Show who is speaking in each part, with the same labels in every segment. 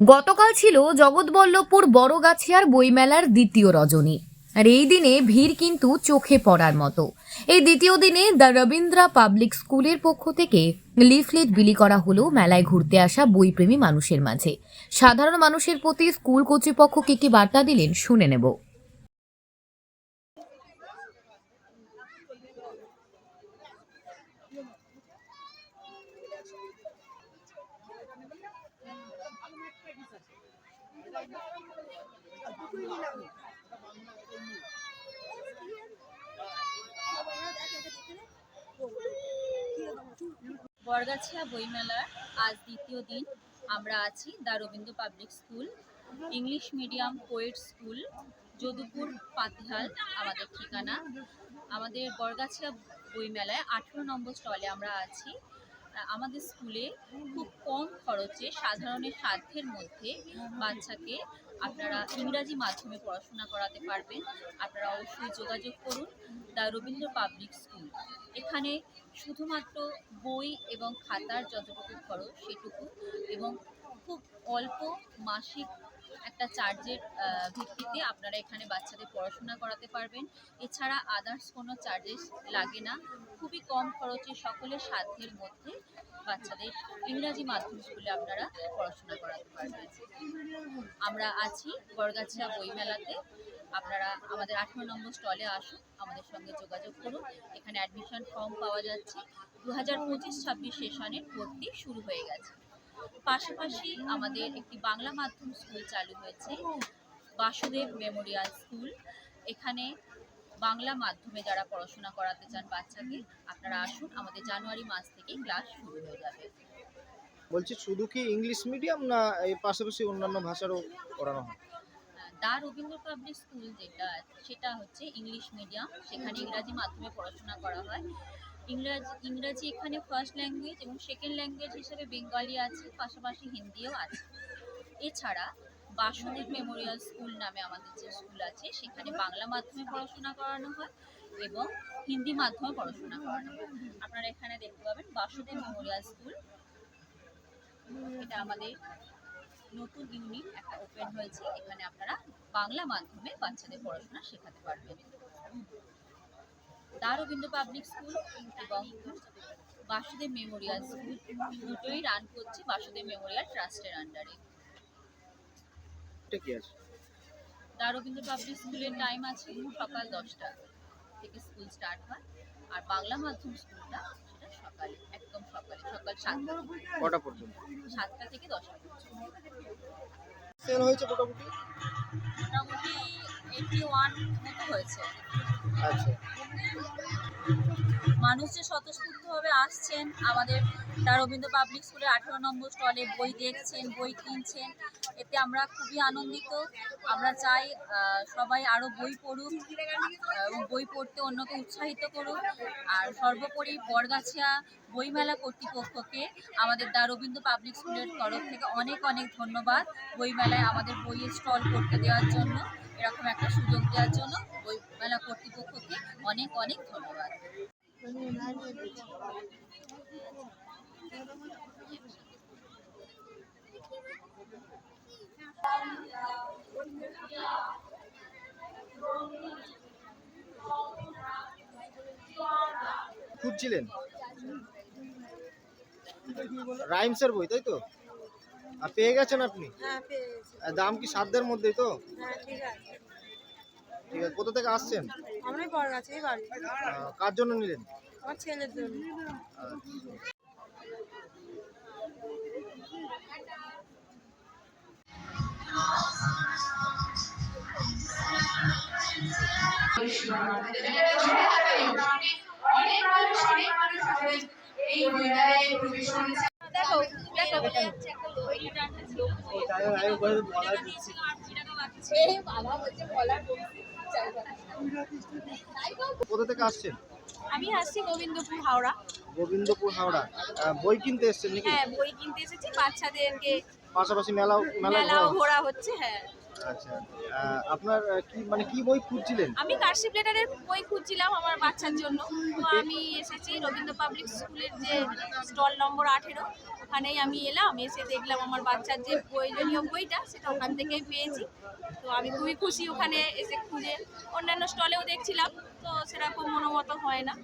Speaker 1: গতকাল ছিল জগৎবল্লভপুর বড়গাছিয়ার বইমেলার দ্বিতীয় রজনী। আর এই দিনে ভিড় কিন্তু চোখে পড়ার মতো। এই দ্বিতীয় দিনে দ্য রবীন্দ্রা পাবলিক স্কুলের পক্ষ থেকে লিফলেট বিলি করা হলো মেলায় ঘুরতে আসা বইপ্রেমী মানুষের মাঝে। সাধারণ মানুষের প্রতি স্কুল কর্তৃপক্ষ কি কি বার্তা দিলেন শুনে নেব।
Speaker 2: বরগাছিয়া বইমেলার আজ দ্বিতীয় দিন। আমরা আছি the Rabindra Public School, English medium poet school, Jadupur Patihal, আমাদের ঠিকানা। আমাদের বরগাছিয়া বইমেলায় আঠেরো নম্বর স্টলে আমরা আছি। আমাদের স্কুলে খুব কম খরচে সাধারণের সাধ্যের মধ্যে বাচ্চাকে আপনারা ইংরাজি মাধ্যমে পড়াশোনা করাতে পারবেন। আপনারা অবশ্যই যোগাযোগ করুন দ্য রবীন্দ্র পাবলিক স্কুল। এখানে শুধুমাত্র বই এবং খাতার যতটুকু খরচ সেটুকু এবং খুব অল্প মাসিক একটা চার্জের ভিত্তিতে আপনারা এখানে বাচ্চাদের পড়াশোনা করাতে পারবেন। এছাড়া আদার্স কোনো চার্জেস লাগে না। খুবই কম খরচে সকলের সাধ্যের মধ্যে বাচ্চাদের ইংরাজি মাধ্যম স্কুলে আপনারা পড়াশোনা করাতে পারবেন। আমরা আছি বরগাছিয়া বইমেলাতে। আপনারা আমাদের আঠেরো নম্বর স্টলে আসুন, আমাদের সঙ্গে যোগাযোগ করুন। এখানে অ্যাডমিশন ফর্ম পাওয়া যাচ্ছে। দু হাজার পঁচিশ ছাব্বিশ সেশনের ভর্তি শুরু হয়ে গেছে। পাশাপাশি আমাদের একটি বাংলা মাধ্যম স্কুল চালু হয়েছে বাসুদেব মেমোরিয়াল স্কুল। এখানে বাংলা মাধ্যমে যারা পড়াশোনা করাতে চান বাচ্চাকে আপনারা আসুন আমাদের জানুয়ারি মাস থেকে ক্লাস শুরু হয়ে যাবে।
Speaker 3: বলছি শুধু কি ইংলিশ মিডিয়াম না এই পাশাপাশি অন্যান্য ভাষারও পড়ানো হয়?
Speaker 2: দা রবীন্দ্র পাবলিক স্কুল যেটা সেটা হচ্ছে ইংলিশ মিডিয়াম। সেখানে ইংরাজি মাধ্যমে পড়াশোনা করা হয়। ইংরাজি ইংরাজি এখানে ফার্স্ট ল্যাঙ্গুয়েজ এবং সেকেন্ড ল্যাঙ্গুয়েজ হিসেবে বেঙ্গলি আছে, পাশাপাশি হিন্দিও আছে। এছাড়া বাসুদেব মেমোরিয়াল স্কুল নামে আমাদের যে স্কুল আছে, সেখানে বাংলা মাধ্যমে পড়াশোনা করানো হয় এবং হিন্দি মাধ্যমে পড়াশোনা করানো হয়। আপনারা এখানে দেখতে পাবেন বাসুদেব মেমোরিয়াল স্কুল এটা আমাদের নতুন ইউনিট একটা ওপেন হয়েছে। এখানে আপনারা বাংলা মাধ্যমে বাচ্চাদের পড়াশোনা শেখাতে পারবেন। দা রবীন্দ্র পাবলিক স্কুল এবং বাসুদেব মেমোরিয়াল স্কুল। দুটোই রান করছে বাসুদেব মেমোরিয়াল ট্রাস্টের আন্ডারে
Speaker 3: এটা কি আছে?
Speaker 2: দা রবীন্দ্র পাবলিক স্কুলের টাইম আছে সকাল দশটা থেকে স্কুল স্টার্ট হয়। আর বাংলা মাধ্যম স্কুলটা সেটা সকালে একদম সকালে সকাল সাতটা থেকে
Speaker 3: কটা পর্যন্ত?
Speaker 2: সাতটা থেকে দশটা পর্যন্ত।
Speaker 3: সেল হয়েছে মোটামুটি?
Speaker 2: মোটামুটি এইটি ওয়ান মতো হয়েছে।
Speaker 3: আচ্ছা।
Speaker 2: মানুষ যে স্বতঃস্ফূর্তভাবে আসছেন আমাদের তার রবীন্দ্র পাবলিক স্কুলের আঠেরো নম্বর স্টলে বই দেখছেন বই কিনছেন এতে আমরা খুবই আনন্দিত। আমরা চাই সবাই আরও বই পড়ুক এবং বই পড়তে অন্যকে উৎসাহিত করুক। আর সর্বোপরি বরগাছিয়া বইমেলা কর্তৃপক্ষকে আমাদের দা রবীন্দ্র পাবলিক স্কুলের তরফ থেকে অনেক অনেক ধন্যবাদ বইমেলায় আমাদের বইয়ের স্টল করতে দেওয়ার জন্য। এরকম একটা সুযোগ দেওয়ার জন্য বইমেলা কর্তৃপক্ষকে অনেক অনেক ধন্যবাদ।
Speaker 3: খুঁজছিলেন? রাইমসের বই তাই তো? আর পেয়ে গেছেন আপনি?
Speaker 4: হ্যাঁ
Speaker 3: আর দাম কি সাধ্যের মধ্যেই তো?
Speaker 4: হ্যাঁ ঠিক আছে।
Speaker 3: কোথা থেকে আসছেন? কার জন্য নিলেন?
Speaker 4: আমার ছেলের জন্য।
Speaker 5: অনেক মানুষ অনেক মানুষ আমাদের এই বইমেলায় প্রবেশ করেছে
Speaker 2: দেখো দেখো
Speaker 3: কোথা থেকে আসছেন?
Speaker 4: আমি আসছি গোবিন্দপুর হাওড়া।
Speaker 3: গোবিন্দপুর হাওড়া। বই কিনতে এসেছেন নাকি?
Speaker 4: হ্যাঁ বই কিনতে এসেছি বাচ্চাদেরকে
Speaker 3: পাশাপাশি মেলাও মেলা
Speaker 4: মেলাও ঘোরা হচ্ছে হ্যাঁ।
Speaker 3: আচ্ছা আপনার কি মানে কি বই খুঁজছিলেন?
Speaker 4: আমি কার্শিপ লেটারের বই খুঁজছিলাম আমার বাচ্চার জন্য। তো আমি এসেছি রবীন্দ্র পাবলিক স্কুলের যে স্টল নম্বর আঠেরো ওখানেই আমি এলাম এসে দেখলাম আমার বাচ্চার যে প্রয়োজনীয় বইটা সেটা ওখান থেকেই পেয়েছি। তো আমি খুবই খুশি ওখানে এসে খুঁজে। অন্যান্য স্টলেও দেখছিলাম তো সেরকম মনোমত হয় না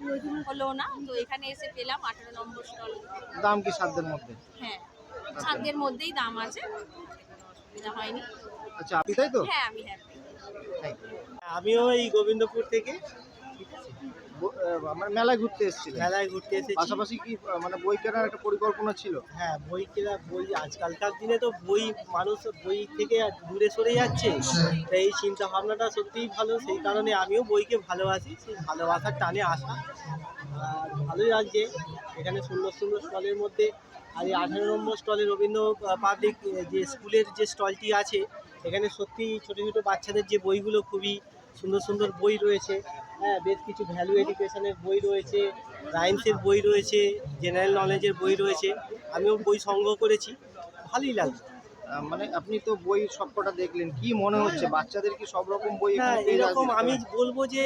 Speaker 4: হলো না। তো এখানে এসে পেলাম আঠেরো নম্বর স্টল।
Speaker 3: দাম কি সাধ্যের মধ্যে?
Speaker 4: হ্যাঁ সাধ্যের মধ্যেই দাম আছে হয়নি।
Speaker 3: আচ্ছা আপনি তাই তো?
Speaker 4: হ্যাঁ আমি হ্যাপি
Speaker 6: আমিও এই গোবিন্দপুর থেকে।
Speaker 3: আমার মেলায় ঘুরতে এসেছিলেন
Speaker 6: মেলায় ঘুরতে এসেছি।
Speaker 3: পাশাপাশি কি মানে বই কেনার একটা পরিকল্পনা ছিল?
Speaker 6: হ্যাঁ বই কেনা বই আজকালকার দিনে তো বই মানুষ বই থেকে আর দূরে সরে যাচ্ছে। তাই এই চিন্তা ভাবনাটা সত্যিই ভালো। সেই কারণে আমিও বইকে ভালোবাসি। সেই ভালোবাসার টানে আসা। আর ভালোই লাগছে। এখানে সুন্দর সুন্দর স্টলের মধ্যে। আর এই আঠারো নম্বর স্টলে রবীন্দ্র পাবলিক যে স্কুলের যে স্টলটি আছে এখানে সত্যি ছোটো ছোটো বাচ্চাদের যে বইগুলো খুবই সুন্দর সুন্দর বই রয়েছে হ্যাঁ বেশ কিছু ভ্যালু এডুকেশনের বই রয়েছে রাইমসের বই রয়েছে জেনারেল নলেজের বই রয়েছে আমিও বই সংগ্রহ করেছি ভালোই লাগছে
Speaker 3: মানে আপনি তো বই সবকটা দেখলেন কি মনে হচ্ছে? বাচ্চাদের কি সব রকম বই
Speaker 6: হ্যাঁ এরকম আমি বলব যে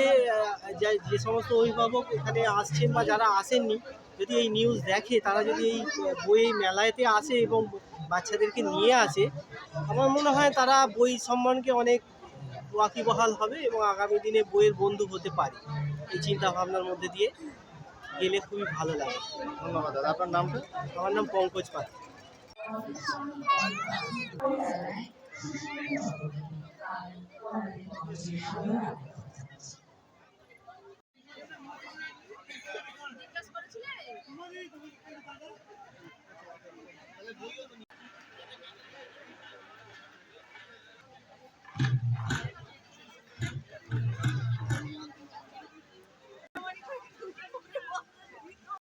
Speaker 6: যে সমস্ত অভিভাবক এখানে আসছেন বা যারা আসেননি যদি এই নিউজ দেখে তারা যদি এই বই মেলাতে আসে এবং বাচ্চাদেরকে নিয়ে আসে আমার মনে হয় তারা বই সম্মানকে অনেক ওয়াকিবহাল হবে এবং আগামী দিনে বইয়ের বন্ধু হতে পারে। এই চিন্তা ভাবনার মধ্যে দিয়ে গেলে খুবই ভালো লাগে।
Speaker 3: ধন্যবাদ দাদা। আপনার নামটা
Speaker 6: আমার নাম পঙ্কজ পাত্র